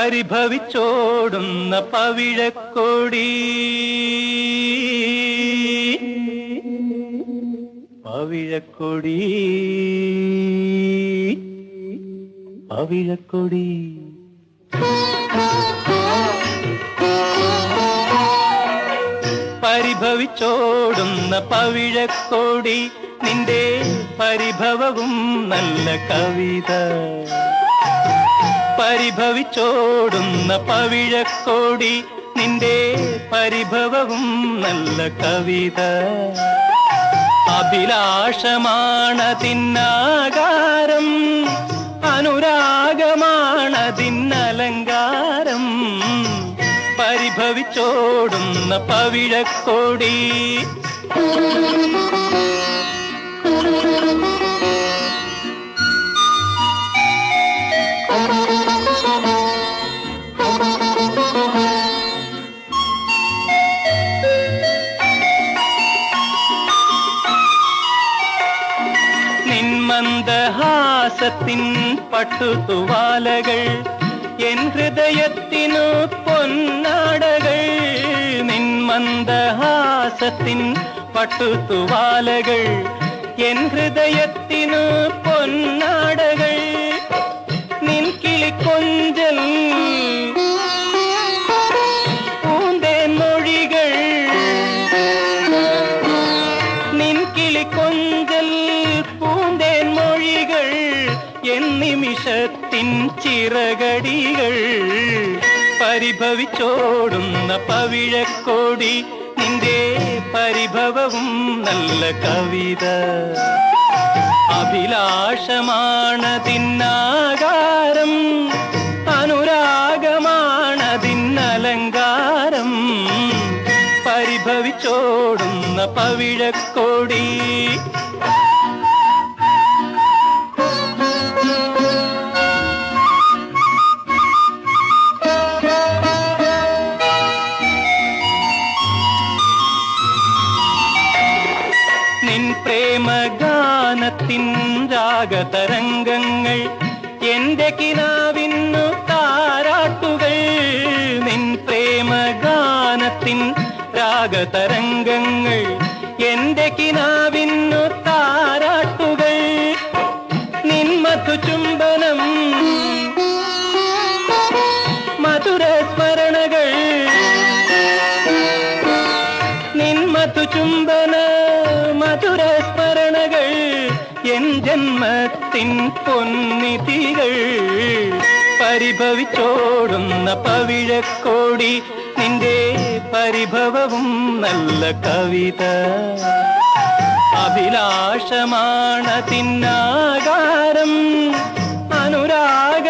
പരിഭവിച്ചോടുന്ന പവിഴക്കൊടി. പവിഴക്കൊടി. പവിഴക്കൊടി. പരിഭവിച്ചോടുന്ന പവിഴക്കൊടി. നിന്റെ പരിഭവവും നല്ല കവിത. പരിഭവിച്ചോടുന്ന പവിഴക്കോടി നിന്റെ പരിഭവവും നല്ല കവിത. അഭിലാഷമാണതിന്നാകാരം അനുരാഗമാണതിന്നലങ്കാരം. പരിഭവിച്ചോടുന്ന പവിഴക്കോടി. നിന്മന്ദഹാസത്തിൻ പട്ടുതുവാലകൾ എൻ ഹൃദയത്തിനു പൊന്നാടകൾ നിന്മന്ദഹാസത്തിൻ പട്ടുതുവാലകൾ എൻ ഹൃദയത്തിനു പൊന്നാടകൾ നിൻ കിളിക്കൊഞ്ചൽ പൂന്തേൻ മൊഴികൾ എൻ നിമിഷത്തിൻ ചിറകടികൾ. പരിഭവിച്ചോടുന്ന പവിഴക്കോടി നിന്റെ പരിഭവവും നല്ല കവിത. അഭിലാഷമാണതിന്നാകാരം അനുരാഗമാണതിന്നലങ്കാരം. പരിഭവിച്ചോടുന്ന പവിഴക്കോടി പ്രേമഗാനത്തിൻ രാഗതരംഗങ്ങൾ. എന്റെ കിനാവിന്നു താരാട്ടുകൾ. നിൻ പ്രേമഗാനത്തിൻ രാഗതരംഗങ്ങൾ. എന്റെ കിനാവിന്നു താരാട്ടുകൾ. നിൻ മധുചുംബനം. മധുര സ്മരണകൾ. നിന്മതു ചുംബന ജന്മത്തിൻ പൊന്നിതികൾ പരിഭവിച്ചോടുന്ന പവിഴക്കോടി നിന്റെ പരിഭവവും നല്ല കവിത. അഭിലാഷമാണതിന്നാകാരം അനുരാഗ